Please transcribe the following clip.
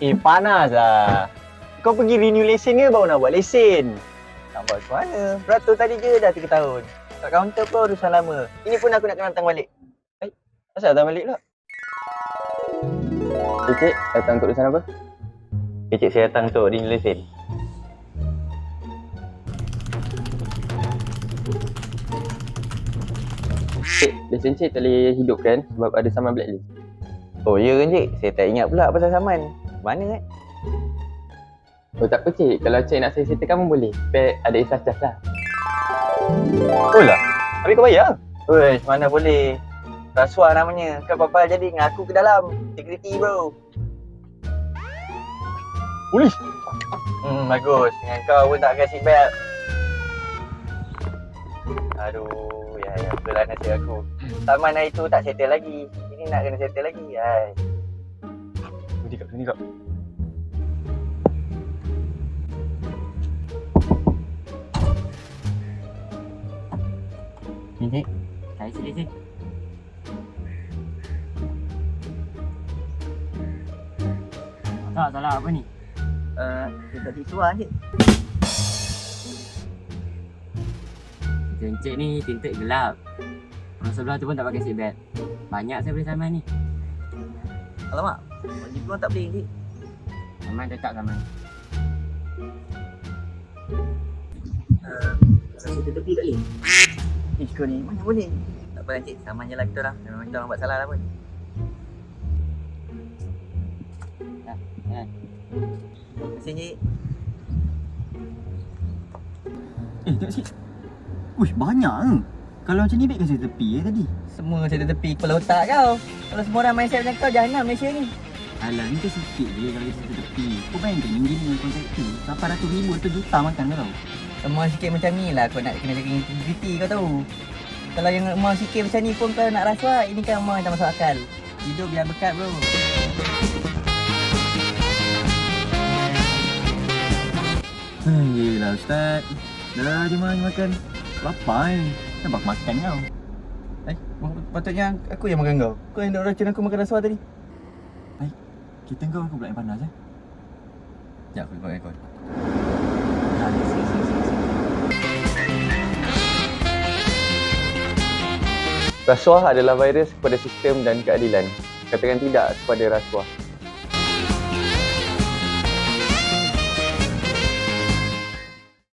Eh, panas lah. Kau pergi renew lesen ke baru nak buat lesen? Nak buat macam mana? Beratur tadi je dah 3 tahun. Kat kaunter pun urusan lama. Ini pun aku nak kena datang balik. Asal datang balik pula? Eh, cik, datang untuk urusan apa? Eh, cik, saya datang untuk renew lesen. Cik, lesen cik tak boleh hidupkan sebab ada saman blacklist. Oh ya kan cik? Saya tak ingat pula pasal saman. Mana eh? Oh tak apa cik, kalau cik nak saya settlekan pun boleh. Tapi ada isas cas lah. Oh lah. Habis kau bayar? Weh, mana boleh. Rasuah namanya. Kau apa jadi dengan aku ke dalam. Security bro. Polis? Hmm, bagus. Dengan kau pun tak kasi belt. Aduh, ya ya betul lah nasib aku. Saman hari tu tak settle lagi. Ini nak kena settle lagi. Hai. Sini kau, sini kau. Ni cik, saya sikit cik. Tak, salah apa ni? Uh, kita siswa cik. Encik ni tinted gelap. Orang sebelah tu pun tak pakai seatbelt. Banyak saya boleh saman ni. Alamak. Wajib pun tak boleh cik. Saman tetap saman. Saya tepi tak boleh. Ish kau ni mana boleh? Tak apa cik, saman je lah kita orang. Memang kita orang buat salah lah pun. Ya, ya. Terima kasih cik. Eh, tengok sikit. Uish, banyak ke? Kalau macam ni baik kasi tepi eh tadi. Semua saya tepi kepala otak kau. Kalau semua orang mindset macam kau, jahanam Malaysia ni. Alah, ni kan sikit je kalau kita tepi. Kau bayangkan ringgit dengan kontraktor. 800 ribu atau juta makan kau tau. Semua sikit macam ni lah kau nak kena jaga integriti kau tahu. Kalau yang mau sikit macam ni pun kau nak rasuah, ini kan mau tak masuk akal. Hidup biar berkat bro. Hmm, yelah Ustaz. Dah, jom lah makan. Lapar eh. Nampak makan kau. Eh, patutnya aku yang makan kau. Kau yang nak racun aku makan rasuah tadi. Kita kau aku pula yang panas eh. Sekejap aku buat aircon. Rasuah adalah virus kepada sistem dan keadilan. Katakan tidak kepada rasuah.